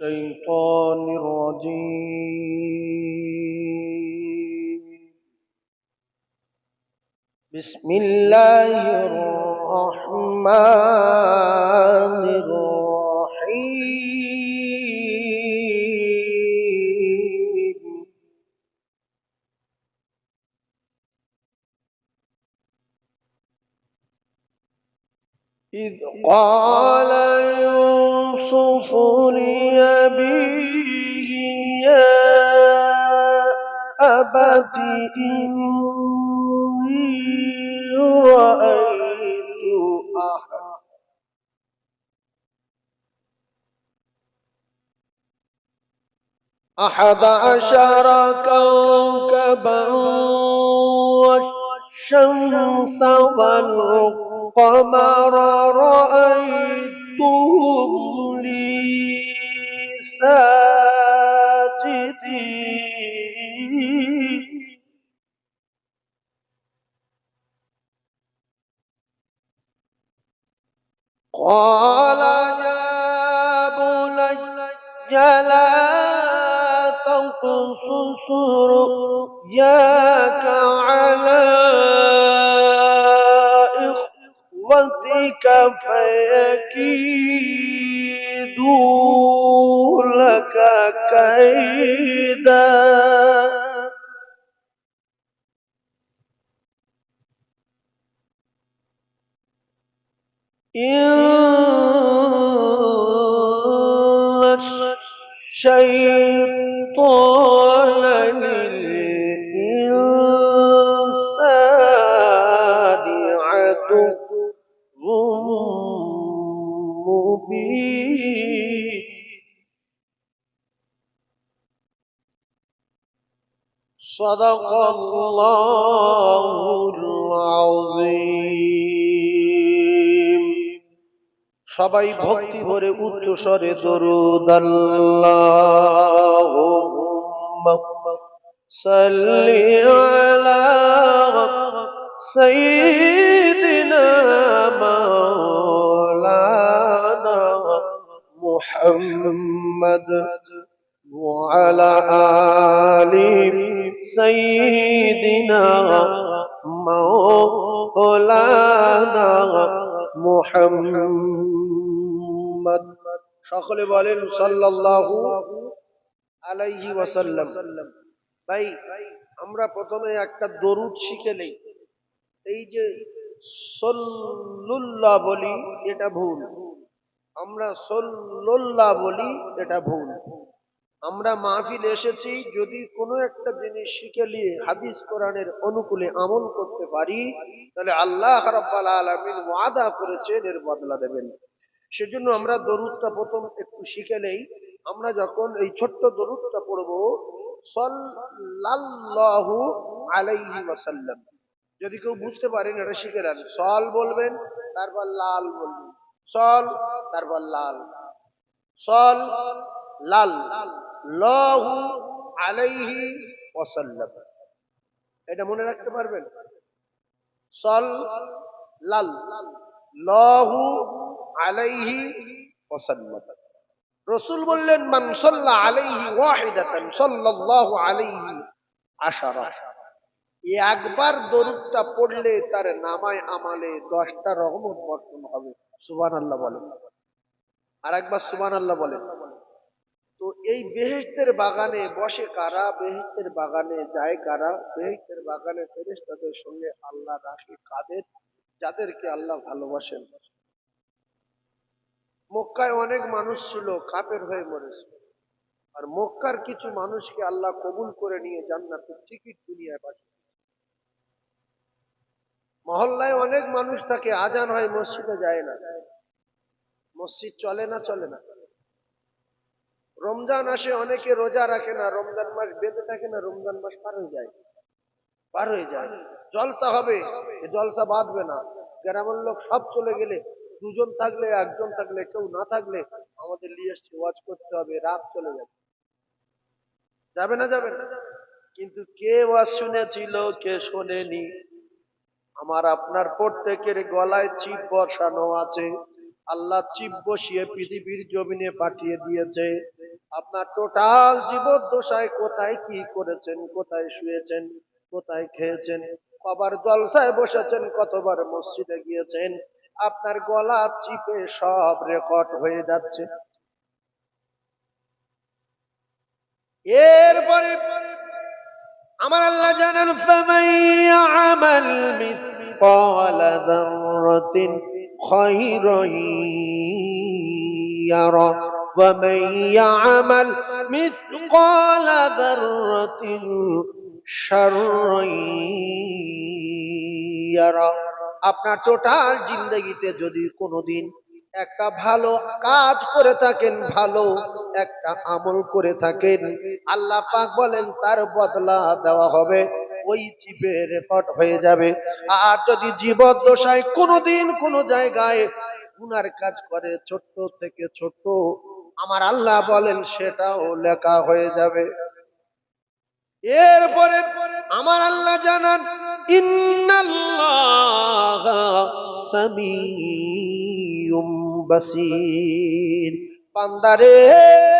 الشيطان الرجيم. بسم الله الرحمن الرحيم. إذ قال لأبيه يا أبت إني رأيت أحد عشر كوكبا والشمس والقمر رأيتهم لي. ساجدين. قال يا بني لا تقصص رؤياك على إخوتك فيكيدوا لك كيدا إن الشيطان صدق الله العظيم সবাই ভক্তি ভরে উচ্চ স্বরে দরুদ আল্লাহুম্মা সাল্লি আলা সাইয়্যিদিনা মাওলানা মুহাম্মদ وعلى آل سيدنا مولانا মুহাম্মদ সকলে বলেন সাল্লাল্লাহু আলাইহি ওয়াসাল্লাম ভাই আমরা প্রথমে একটা দরুদ শিখে নেই এই যে সল্লুল্লাহ বলি এটা ভুল আমরা সল্লুল্লাহ বলি এটা ভুল আমরা মাহফিল এসেছি যদি কোনো একটা জিনিস শিখে নিয়ে হাদিস কোরআনের অনুকূলে আমল করতে পারি, তাহলে আল্লাহ রাব্বাল আলামিন ওয়াদা করেছেন এর বদলা দেবেন। সেজন্য আমরা দরুদটা প্রথম একটু শিখে নেই। আমরা যখন এই ছোট্ট দরুদটা পড়ব, সাল্লাল্লাহু আলাইহি ওয়াসাল্লাম। যদি কেউ বুঝতে পারেন, এটা শিখে নেন। সল বলবেন, তারপর লাল বলবেন। সল, তারপর লাল। সল, লাল। আলাইহি ওয়াসাল্লাম। এটা মনে রাখতে পারবেন? সল লাল লাহু আলাইহি ওয়াসাল্লাম। রসুল বললেন, মান আলাইহি ওয়াহিদাতান আলাইহি আশারা। একবার দরুদটা পড়লে তার নামায় আমালে দশটা রহমত বর্তন হবে। সুবান আল্লাহ বলেন। আর একবার সুবান আল্লাহ বলেন। তো এই বেহেস্তের বাগানে বসে কারা? বেহেস্তের বাগানে যায় কারা? বেহেস্তের বাগানে ফেরেশতাদের সঙ্গে আল্লাহ রাখে কাদের? যাদেরকে আল্লাহ ভালোবাসেন। মক্কায় অনেক মানুষ ছিল কাপের হয়ে মরেছে। আর মক্কার কিছু মানুষকে আল্লাহ কবুল করে নিয়ে জান্নাতের টিকিট দুনিয়ায় পাঠিয়ে মহল্লায় অনেক মানুষ থাকে, আজান হয়, মসজিদে যায় না। মসজিদ চলে না চলে না। রমজান আসে অনেকে রোজা রাখে না, রমজান মাস বেঁধে থাকে না, রমজান মাস পার হয়ে যায়। পার হয়ে যায়। জলসা হবে জলসা বাঁধবে না। গ্রামের লোক সব চলে গেলে, দুজন থাকলে, একজন থাকলে, কেউ না থাকলে আমাদের নিয়ে এসছে করতে হবে, রাত চলে যাবে। যাবে না যাবে না? কিন্তু কে ওয়াজ শুনেছিল, কে শোনেনি? আমার আপনার প্রত্যেকের গলায় চিপ বসানো আছে। আল্লাহ চিপ বসিয়ে পৃথিবীর জমিনে পাঠিয়ে দিয়েছে। আপনার টোটাল জীব দশায় কোথায় কি করেছেন, কোথায় শুয়েছেন, কোথায় খেয়েছেন, কবার জলসায় বসেছেন, কতবার মসজিদে গিয়েছেন, আপনার গলা চিপে সব রেকর্ড হয়ে যাচ্ছে। এরপরে আমার আল্লাহ জানেন مِثْقَالَ ذَرَّةٍ خَيْرًا يَرَهُ وَمَن يَعْمَلْ مِثْقَالَ ذَرَّةٍ شَرًّا يَرَهُ আপনার টোটাল জিন্দগিতে যদি কোনোদিন একটা ভালো কাজ করে থাকেন ভালো একটা আমল করে থাকেন আল্লাহ পাক বলেন তার বদলা দেওয়া হবে ওই চিপে রেকর্ড হয়ে যাবে। আর যদি জীবদ্দশায় কোনোদিন কোনো জায়গায় গুনার কাজ করে ছোট্ট থেকে ছোট্ট, আমার আল্লাহ বলেন সেটাও লেখা হয়ে যাবে। এরপরে আমার আল্লাহ জানান, ইন্নাল্লাহ বান্দারে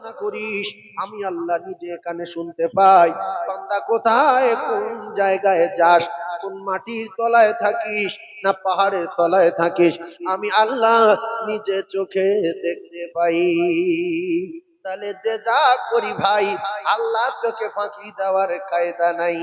আলোচনা করিস, আমি আল্লাহ নিজে কানে শুনতে পাই। বান্দা কোথায়, কোন জায়গায় যাস, কোন মাটির তলায় থাকিস, না পাহাড়ের তলায় থাকিস, আমি আল্লাহ নিজে চোখে দেখতে পাই। তাহলে যে যা করি ভাই, আল্লাহ চোখে ফাঁকি দেওয়ার কায়দা নাই।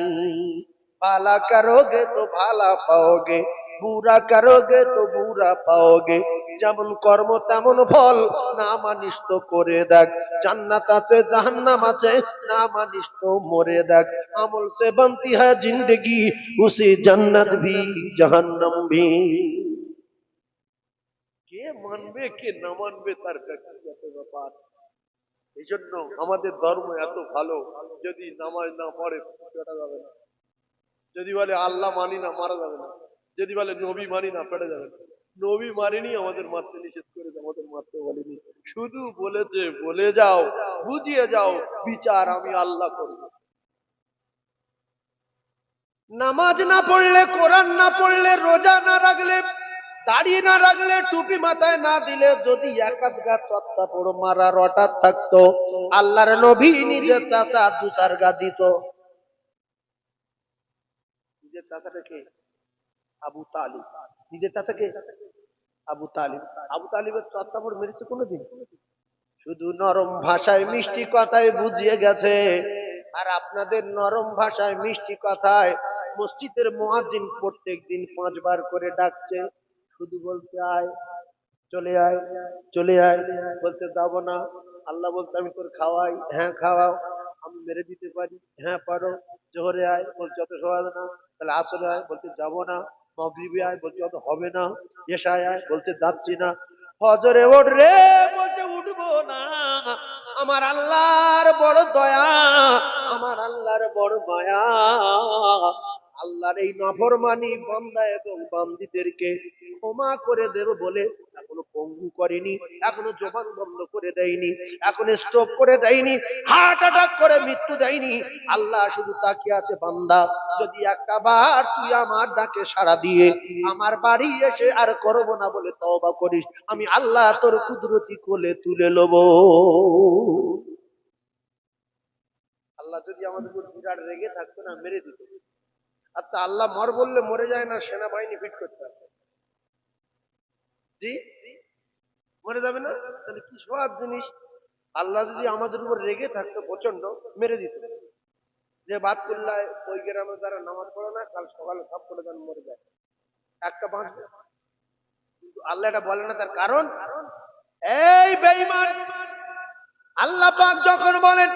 ভালা করোগে তো ভালা পাওগে বুরা করোগে তো বুরা পাওগে। যেমন কর্ম, তেমন ফল। না মানিস তো করে দেখ। জান্নাত আছে, জাহান্নাম আছে। না মানিস তো মরে দেখ। আমল সে বনতি হ্যাঁ জিন্দগি। উসি জান্নাত ভি, জাহান্নাম ভি। কে মানবে, কে না মানবে, তার ব্যক্তিগত ব্যাপার। এই জন্য আমাদের ধর্ম এত ভালো। যদি নামাজ না পড়ে যাবে না। যদি বলে আল্লাহ মানি না, মারা যাবে না। যদি বলে নবী মানি না, পেটে যাবে না। নবী মারিনি আমাদের মারতে নিষেধ করেছে আমাদের মারতে বলেনি। শুধু বলেছে, বলে যাও, বুঝিয়ে যাও, বিচার আমি আল্লাহ করব নামাজ না পড়লে, কোরআন না পড়লে, রোজা না রাখলে, দাড়ি না রাখলে, টুপি মাথায় না দিলে, যদি মারার হঠাৎ থাকতো, আল্লাহর নবী নিজের চাচা দু চার গা দিত। নিজের চাচাটা কে? আবু তালিব। নিজের চাচাকে আবু তালিব। আবু তালিবের চত্তাপড় মেরেছে কোনোদিন? শুধু নরম ভাষায় মিষ্টি কথায় বুঝিয়ে গেছে। আর আপনাদের নরম ভাষায় মিষ্টি কথায় মসজিদের মহাদিন প্রত্যেক দিন পাঁচবার করে ডাকছে। শুধু বলতে আয়, চলে আয় চলে আয়। বলতে যাব না। আল্লাহ বলতে আমি তোর খাওয়াই। হ্যাঁ খাওয়াও। আমি মেরে দিতে পারি। হ্যাঁ পারো। জোহরে আয়। বলছে, অত সহজ না। তাহলে আসলে আয়। বলতে যাব না। মগরিবে আয় বলছে, অত হবে না। এসায় আয় বলতে যাচ্ছি না। হজরে ওঠ রে বলছে, উঠবো না। আমার আল্লাহর বড় দয়া, আমার আল্লাহর বড় মায়া। আল্লাহর এই নফরমানি বান্দা এবং বান্দিদেরকে ক্ষমা করে দেব বলে এখনও পঙ্গু করেনি, এখনও জবান বন্ধ করে দেয়নি, এখনও স্ট্রোক করে দেয়নি হার্ট অ্যাটাক করে মৃত্যু দেয়নি। আল্লাহ শুধু তাকিয়ে আছে, বান্দা, যদি একটা বার তুই আমার ডাকে সাড়া দিয়ে আমার বাড়ি এসে আর করব না বলে তওবা করিস, আমি আল্লাহ তোর কুদরতি কোলে তুলে লব। আল্লাহ যদি আমাদের উপর বিরাট রেগে থাকতো না, মেরে দিত। আচ্ছা আল্লাহ মর বললে মরে যায় না, সেনাবাহিনী ফিট করতে জি? মরে যাবে না? তাহলে কি সহজ জিনিস? আল্লাহ যদি আমাদের উপর রেগে থাকতো প্রচণ্ড মেরে দিত। যে বাদ করলায় ওই গ্রামে যারা নামাজ পড়ে না, কাল সকালে সব করে যেন, মরে যায়। একটা বাঁচবে কিন্তু আল্লাহ এটা বলে না, তার কারণ? এই বেঈমান! আল্লাহ পাক যখন বলেন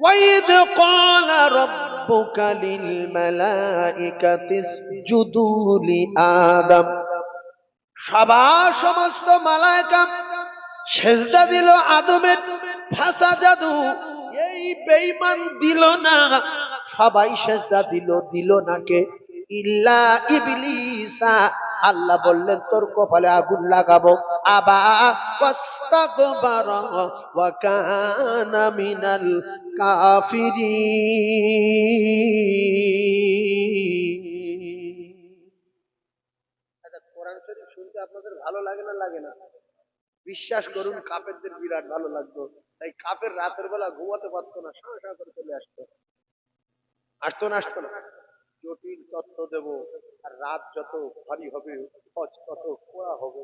وَإِذْ قَالَ رَبُّكَ لِلْمَلَائِكَةِ اسْجُدُوا لِآدَمَ সবার সমস্ত মালায়েকা সেজদা দিল আদমের ভাষা জাদু এই বেঈমান দিল না সবাই সেজদা দিল দিল না কে ইল্লা ইবলিসা আল্লাহ বললেন তোর কপালে আগুন লাগাবো আবা ওয়াস্তাকবারা ওয়া কানা মিনাল কাফিরিন। আচ্ছা কোরআন শরীফ শুনতে আপনাদের ভালো লাগে না লাগে না? বিশ্বাস করুন কাপেরদের বিরাট ভালো লাগতো। তাই কাপের রাতের বেলা ঘুমাতে পারতো না সাঁ সাঁ করে চলে আসতো। আসতো না আসতো না। জটিল তত্ত্ব দেব, আর রাত যত ভারী হবে, হজ তত কোড়া হবে।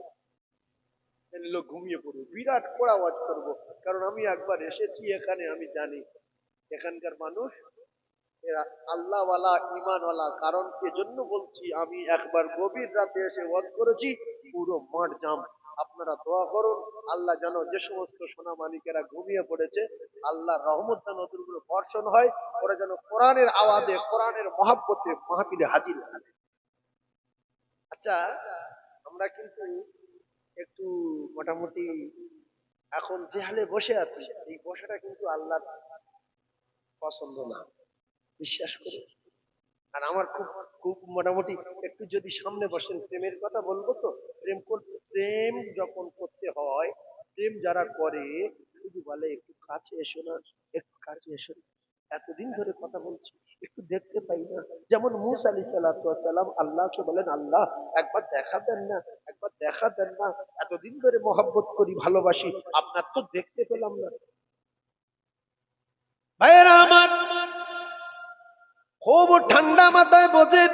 লোক ঘুমিয়ে পড়বে বিরাট কোড়া ওয়াজ করব। কারণ আমি একবার এসেছি এখানে, আমি জানি। এখানকার মানুষ, এরা আল্লাহওয়ালা ইমানওয়ালা কারণ এজন্য বলছি, আমি একবার গভীর রাতে এসে ওয়াজ করেছি, পুরো মাঠ জাম। আপনারা দোয়া করুন, আল্লাহ যেন যে সমস্ত সোনা মালিকেরা ঘুমিয়ে পড়েছে, আল্লাহ রহমত যেন ওদের বর্ষণ হয়, ওরা যেন কোরআনের আওয়াজে, কোরআনের মহাব্বতে মাহফিলে হাজির হয়। আচ্ছা আমরা কিন্তু একটু মোটামুটি এখন যে হালে বসে আছি। এই বসাটা কিন্তু আল্লাহ পছন্দ না, বিশ্বাস করে। আর আমার খুব খুব মোটামুটি একটু যদি সামনে বসেন, প্রেমের কথা বলব তো, প্রেম প্রেম যখন করতে হয়, প্রেম যারা করে শুধু বলে, একটু কাছে এসো না, একটু কাছে এসো না। এতদিন ধরে কথা বলছি, একটু দেখতে পাই না। যেমন মুস আলী সাল্লাম আল্লাহকে বলেন, আল্লাহ, একবার দেখা দেন না, একবার দেখা দেন না। এতদিন ধরে মহব্বত করি, ভালোবাসি। আপনার তো দেখতে পেলাম না। খুব ঠান্ডা মাথায় বোঝেন।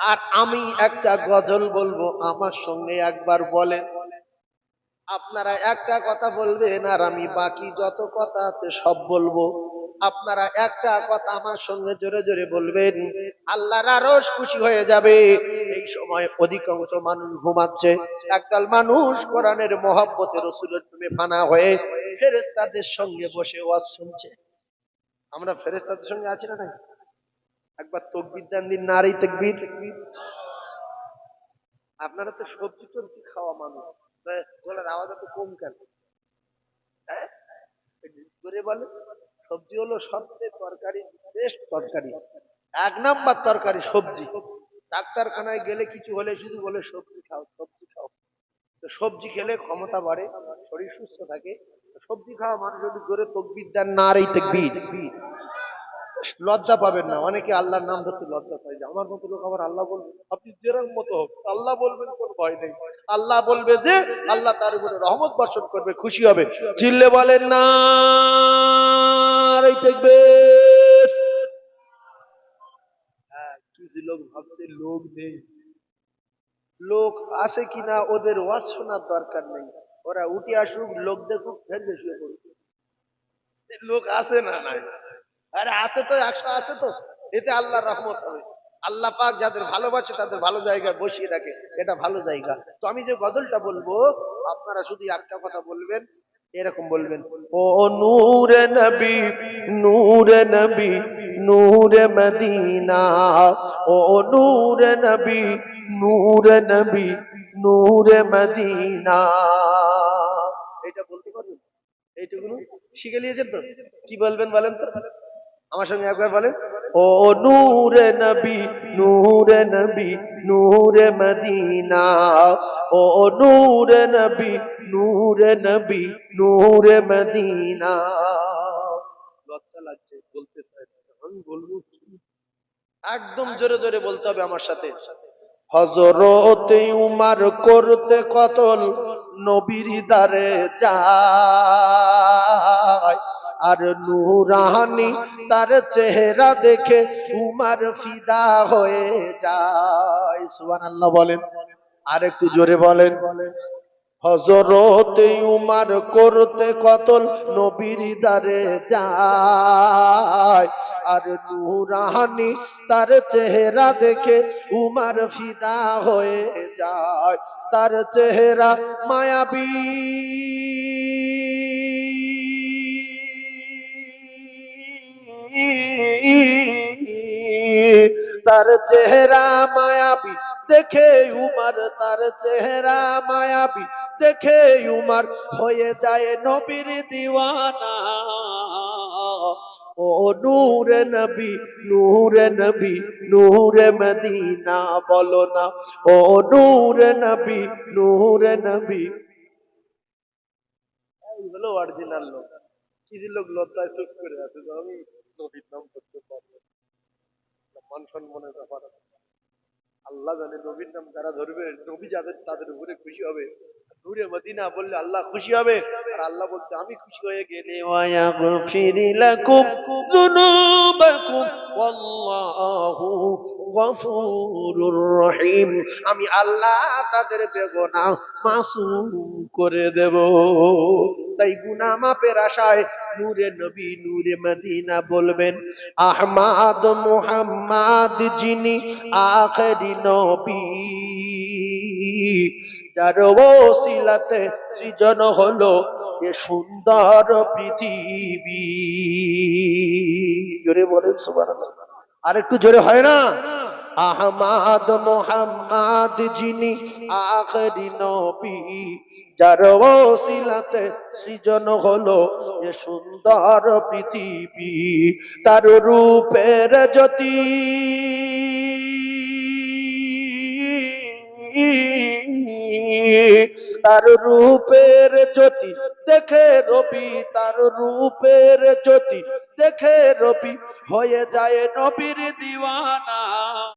আর আমি একটা গজল বলব, আমার সঙ্গে একবার বলেন। আপনারা একটা কথা বলবেন আর আমি বাকি যত কথা আছে সব বলব। আপনারা একটা কথা আমার সঙ্গে জোরে জোরে বলবেন, আল্লাহর আরশ খুশি হয়ে যাবে। এই সময় অধিকাংশ মানুষ ঘুমাচ্ছে। একদল মানুষ কোরআনের মহব্বতে রসুলের প্রেমে ফানা হয়ে ফেরেস্তাদের সঙ্গে বসে ওয়াজ শুনছে। আমরা ফেরেস্তাদের সঙ্গে আছি না একবার তকবির দেন দিন, নারী তকবির। আপনারা তো সবজি টবজি খাওয়া মানুষ। গলার আওয়াজ এত কম কেন? হ্যাঁ? করে বলে সবজি হলো সবচেয়ে তরকারি বেস্ট তরকারি। এক নাম্বার তরকারি, সবজি। ডাক্তারখানায় গেলে কিছু হলে শুধু বলে সবজি খাও সবজি খাও। তো সবজি খেলে ক্ষমতা বাড়ে, শরীর সুস্থ থাকে। তো সবজি খাওয়া মানুষ যদি জোরে তকবির দেন না আর এই তকবির। লজ্জা পাবেন না। অনেকে আল্লাহর নাম ধরতে লজ্জা যে আমার মতো লোক আবার আল্লাহ বলবে, আপনি যেরকম মতো হোক আল্লাহ বলবেন কোন ভয় নেই। আল্লাহ বলবে যে, আল্লাহ তার উপরে রহমত বর্ষণ করবে, খুশি হবে। চিল্লে বলেন না এই দেখবে কিছু লোক ভাবছে, লোক নেই। লোক আসে কিনা, ওদের ওয়াজ শোনার দরকার নেই। ওরা উঠে আসুক লোক দেখুক ফের শুয়ে পড়ুক। লোক আসে না নাই? আরে আছে তো একশো আছে তো। এতে আল্লাহ রহমত হবে। আল্লাহ পাক যাদের ভালোবাসে তাদের ভালো জায়গায় বসিয়ে রাখে। এটা ভালো জায়গা। তো আমি যে গজলটা বলব আপনারা শুধু একটা কথা বলবেন এরকম বলবেন ও নূরে নবী নূরে নবী নূরে মদিনা। ও নূরে নবী নূরে নবী নূরে মদিনা। শিখে নিয়েছেন তো? কি বলবেন বলেন তো? আমার সঙ্গে একবার বলেন। ও নূরে নবী নূরে নবী নূরে মদিনা। ও নূরে নবী নূরে নবী নূরে মদিনা। লজ্জা লাগছে বলতে। আমি বলব কি? একদম জোরে জোরে বলতে হবে আমার সাথে। হজরতে উমার করতে কতল নবীর দারে যায়। আর নুরানি তার চেহারা দেখে উমার ফিদা হয়ে যায়। সুবহানাল্লাহ বলেন। আর একটু জোরে বলেন। হজরতে উমার করতে কতল নবীর দারে যায়। আর নুরানি তার চেহারা দেখে উমার ফিদা হয়ে যায়। তার চেহারা মায়াবী। তার চেহারা মায়াবী, দেখে উমার, তার চেহারা মায়াবী, দেখে উমার হয়ে যায় নবীর দিওয়ানা। ও নবী নবী মদিনা বলো না। ও নবী, নূরে নবী। হলো অরিজিনাল লোক লোক চুপ করে আছে আমি নবীর নাম করতে পারব। মান সম্মানের ব্যাপার আছে। আল্লাহ জানে নবীর নাম যারা ধরবে, নবী যাদের, তাদের উপরে খুশি হবে। নূরে মদিনা বললে আল্লাহ খুশি হবে। আর আল্লাহ বলতে আমি খুশি হয়ে গেলে রহিম। আমি আল্লাহ তাদের বেগুনা মাসুম করে দেব। তাই গুনাহ মাপের আশায় নূরে নবী, নূরে মদিনা বলবেন, আহমাদ মুহাম্মাদ যিনি আখেরি নবী। যার ওসিলাতে সৃজন হলো এ সুন্দর পৃথিবী। জোরে বলেন সুবহানাল্লাহ। আর একটু জোরে হয় না? আহমাদ মোহাম্মদ যিনি আখরি নবী, যার ওসিলাতে সৃজন হলো এ সুন্দর পৃথিবী, তার রূপের জ্যোতি। তার রূপের জ্যোতি, দেখে রবি, তার রূপের জ্যোতি, দেখে রবি, হয়ে যায় নবীর দিওয়ানা।